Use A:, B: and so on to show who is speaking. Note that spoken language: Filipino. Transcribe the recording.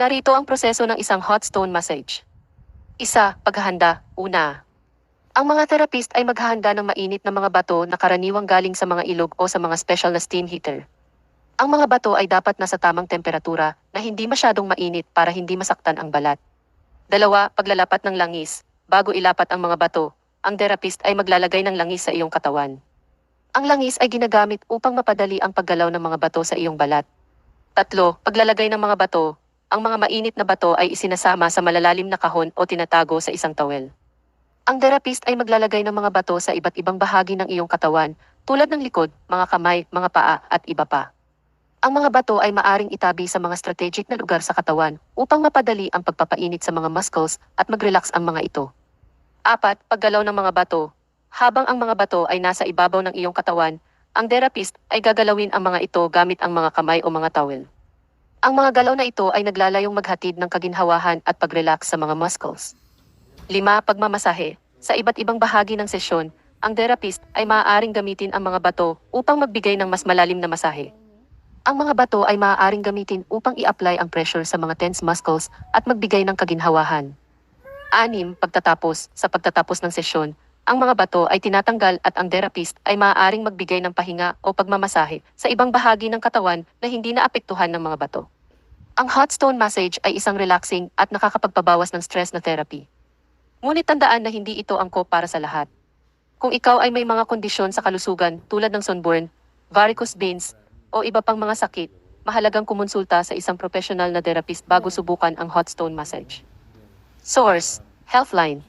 A: Narito ang proseso ng isang hot stone massage. Isa, paghahanda. Una, ang mga therapist ay maghahanda ng mainit na mga bato na karaniwang galing sa mga ilog o sa mga special na steam heater. Ang mga bato ay dapat nasa tamang temperatura na hindi masyadong mainit para hindi masaktan ang balat. Dalawa, paglalapat ng langis. Bago ilapat ang mga bato, ang therapist ay maglalagay ng langis sa iyong katawan. Ang langis ay ginagamit upang mapadali ang paggalaw ng mga bato sa iyong balat. Tatlo, paglalagay ng mga bato. Ang mga mainit na bato ay isinasama sa malalalim na kahon o tinatago sa isang towel. Ang therapist ay maglalagay ng mga bato sa iba't ibang bahagi ng iyong katawan, tulad ng likod, mga kamay, mga paa, at iba pa. Ang mga bato ay maaring itabi sa mga strategic na lugar sa katawan upang mapadali ang pagpapainit sa mga muscles at mag-relax ang mga ito. Apat, paggalaw ng mga bato. Habang ang mga bato ay nasa ibabaw ng iyong katawan, ang therapist ay gagalawin ang mga ito gamit ang mga kamay o mga towel. Ang mga galaw na ito ay naglalayong maghatid ng kaginhawahan at pag-relax sa mga muscles. Lima, pagmamasahe. Sa iba't ibang bahagi ng sesyon, ang therapist ay maaaring gamitin ang mga bato upang magbigay ng mas malalim na masahe. Ang mga bato ay maaaring gamitin upang i-apply ang pressure sa mga tense muscles at magbigay ng kaginhawahan. Anim, pagtatapos. Sa pagtatapos ng sesyon, ang mga bato ay tinatanggal at ang therapist ay maaaring magbigay ng pahinga o pagmamasahe sa ibang bahagi ng katawan na hindi naapektuhan ng mga bato. Ang hot stone massage ay isang relaxing at nakakapagpabawas ng stress na therapy. Ngunit tandaan na hindi ito angkop para sa lahat. Kung ikaw ay may mga kondisyon sa kalusugan tulad ng sunburn, varicose veins, o iba pang mga sakit, mahalagang kumonsulta sa isang professional na therapist bago subukan ang hot stone massage. Source, Healthline.